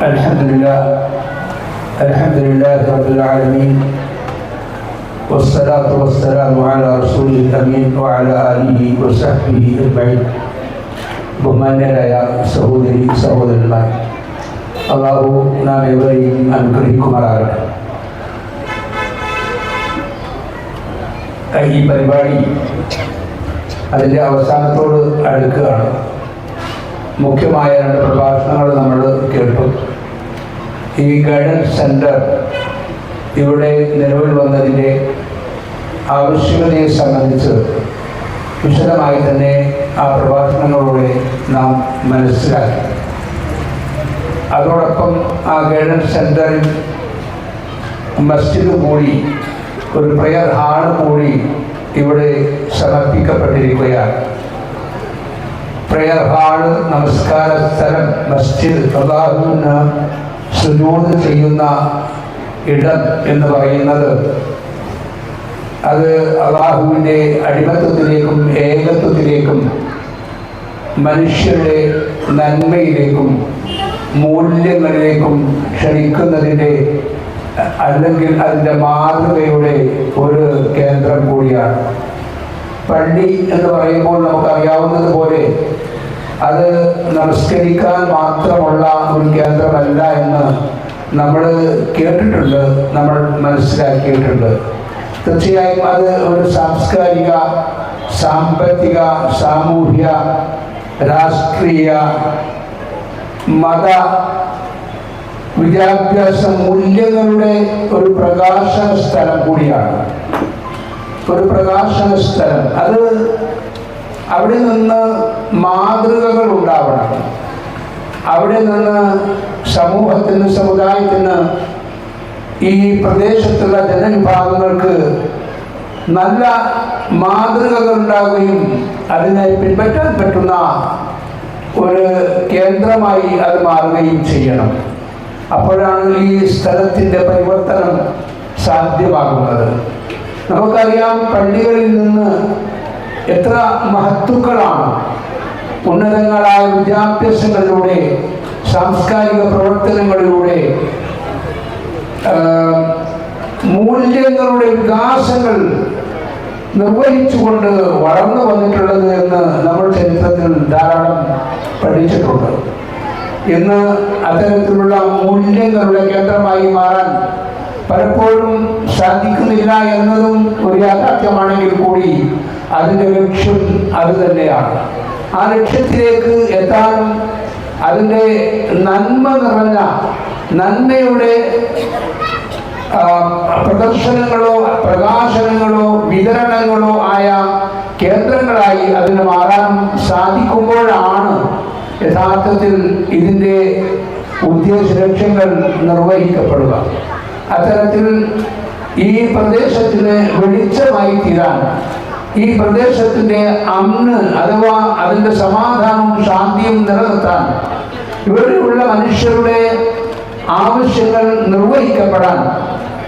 الحمد لله الحمد لله رب العالمين والصلاة والسلام على رسول الأمين وعلى آله وصحبه أجمعين ബഹുമാന്യരായ സഹോദരി സഹോദരന്മാർ അള്ളാഹു നാം എവരെയും അനുഗ്രഹിക്കുമാറാകട്ടെ ഈ പരിപാടി അതിൻ്റെ അവസാനത്തോട് അടുക്കുകയാണ് മുഖ്യമായ രണ്ട് പ്രഭാഷണങ്ങൾ നമ്മൾ കേട്ടു. ഈ ഗൈഡൻസ് സെന്റർ ഇവിടെ നിലവിൽ വന്നതിന്റെ ആവശ്യകതയെ സംബന്ധിച്ച് വിശദമായി തന്നെ ആ പ്രഭാഷണങ്ങളിലൂടെ നാം മനസ്സിലാക്കി. അതോടൊപ്പം ആ ഗൈഡൻസ് സെന്ററിൽ മസ്ജിദ് കൂടി ഒരു പ്രയർ ഹാൾ കൂടി ഇവിടെ സമർപ്പിക്കപ്പെട്ടിരിക്കുകയാണ്. പ്രയർ ഹാൾ നമസ്കാര സ്ഥലം മസ്ജിദ് അള്ളാഹുവിന് സുജൂത് ചെയ്യുന്ന ഇടം എന്ന് പറയുന്നത് അത് അള്ളാഹുവിന്റെ അടിമത്വത്തിലേക്കും ഏകത്വത്തിലേക്കും മനുഷ്യരുടെ നന്മയിലേക്കും മൂല്യങ്ങളിലേക്കും ക്ഷണിക്കുന്നതിന്റെ അല്ലെങ്കിൽ അതിന്റെ മാതൃകയുടെ ഒരു കേന്ദ്രം കൂടിയാണ്. പള്ളി എന്ന് പറയുമ്പോൾ നമുക്കറിയാവുന്നതുപോലെ അത് നമസ്കരിക്കാൻ മാത്രമുള്ള ഒരു കേന്ദ്രമല്ല എന്ന് നമ്മൾ കേട്ടിട്ടുണ്ട് നമ്മൾ മനസ്സിലാക്കിയിട്ടുണ്ട്. തീർച്ചയായും അത് ഒരു സാംസ്കാരിക സാമ്പത്തിക സാമൂഹ്യ രാഷ്ട്രീയ മത വിദ്യാഭ്യാസ മൂല്യങ്ങളുടെ ഒരു പ്രകാശന സ്ഥലം കൂടിയാണ്. ഒരു പ്രകാശന സ്ഥലം അത് അവിടെ നിന്ന് മാതൃകകൾ ഉണ്ടാവണം. അവിടെ നിന്ന് സമൂഹത്തിന് സമുദായത്തിന് ഈ പ്രദേശത്തുള്ള ജനവിഭാഗങ്ങൾക്ക് നല്ല മാതൃകകൾ ഉണ്ടാവുകയും അതിനെ പിൻപറ്റാൻ പറ്റുന്ന ഒരു കേന്ദ്രമായി അത് മാറുകയും ചെയ്യണം. അപ്പോഴാണ് ഈ സ്ഥലത്തിന്റെ പരിവർത്തനം സാധ്യമാകുന്നത്. നമുക്കറിയാം പള്ളികളിൽ നിന്ന് എത്ര മഹത്തുക്കളാണ്. ഉന്നതങ്ങളായ വിദ്യാഭ്യാസങ്ങളിലൂടെ സാംസ്കാരിക പ്രവർത്തനങ്ങളിലൂടെ മൂല്യങ്ങളുടെ വികാസങ്ങൾ നിർവഹിച്ചുകൊണ്ട് വളർന്നു വന്നിട്ടുള്ളത് എന്ന് നമ്മൾ ചരിത്രത്തിൽ ധാരാളം പഠിച്ചിട്ടുണ്ട്. ഇന്ന് അത്തരത്തിലുള്ള മൂല്യങ്ങളുടെ കേന്ദ്രമായി മാറാൻ പലപ്പോഴും സാധിക്കുന്നില്ല എന്നതും ഒരു യാഥാർത്ഥ്യമാണെങ്കിൽ കൂടി അതിന്റെ ലക്ഷ്യം അത് തന്നെയാണ്. ആ ലക്ഷ്യത്തിലേക്ക് എത്താനും അതിന്റെ നന്മ നിറഞ്ഞ നന്മയുടെ പ്രദർശനങ്ങളോ പ്രകാശനങ്ങളോ വിതരണങ്ങളോ ആയ കേന്ദ്രങ്ങളായി അതിന് മാറാൻ സാധിക്കുമ്പോഴാണ് യഥാർത്ഥത്തിൽ ഇതിന്റെ ഉദ്ദേശ ലക്ഷ്യങ്ങൾ നിർവഹിക്കപ്പെടുക. അത്തരത്തിൽ ഈ പ്രദേശത്തിന് വെളിച്ചമായി തീരാൻ ഈ പ്രദേശത്തിന്റെ അന്ന് അഥവാ അതിന്റെ സമാധാനവും ശാന്തിയും നിലനിർത്താൻ ഇവിടെയുള്ള മനുഷ്യരുടെ ആവശ്യങ്ങൾ നിർവഹിക്കപ്പെടാൻ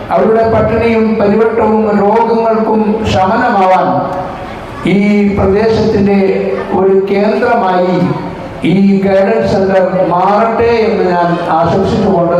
അവരുടെ പട്ടിണിയും പരിവട്ടവും രോഗങ്ങൾക്കും ശമനമാവാൻ ഈ പ്രദേശത്തിന്റെ ഒരു കേന്ദ്രമായി ഈ ഗൈഡൻസ് സെന്റർ മാറട്ടെ എന്ന് ഞാൻ ആശംസിച്ചുകൊണ്ട്